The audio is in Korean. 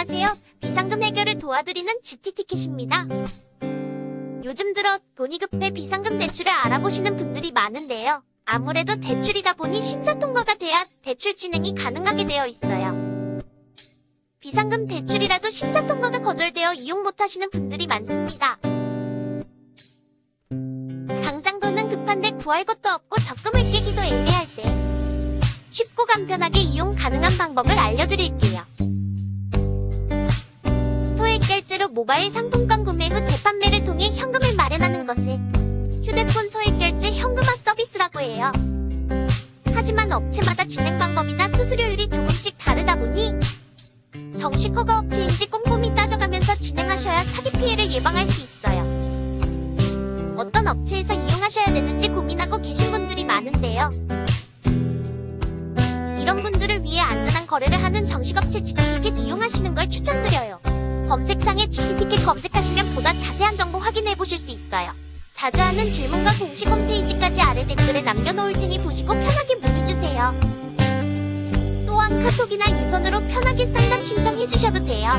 안녕하세요. 비상금 해결을 도와드리는 GT티켓입니다. 요즘 들어 돈이 급해 비상금 대출을 알아보시는 분들이 많은데요. 아무래도 대출이다 보니 심사 통과가 돼야 대출 진행이 가능하게 되어 있어요. 비상금 대출이라도 심사 통과가 거절되어 이용 못하시는 분들이 많습니다. 당장 돈은 급한데 구할 것도 없고 적금을 깨기도 애매할 때 쉽고 간편하게 이용 가능한 방법을 알려드릴게요. 모바일 상품권 구매 후 재판매를 통해 현금을 마련하는 것을 휴대폰 소액 결제 현금화 서비스라고 해요. 하지만 업체마다 진행 방법이나 수수료율이 조금씩 다르다 보니 정식 허가 업체인지 꼼꼼히 따져가면서 진행하셔야 사기 피해를 예방할 수 있어요. 어떤 업체에서 이용하셔야 되는지 고민하고 계신 분들이 많은데요. 이런 분들을 위해 안전한 거래를 하는 정식업체 지티켓 이용하시는 걸 추천드려요. 검색창에 지티켓 검색하시면 보다 자세한 정보 확인해 보실 수 있어요. 자주 하는 질문과 공식 홈페이지까지 아래 댓글에 남겨놓을 테니 보시고 편하게 문의주세요. 또한 카톡이나 유선으로 편하게 상담 신청해 주셔도 돼요.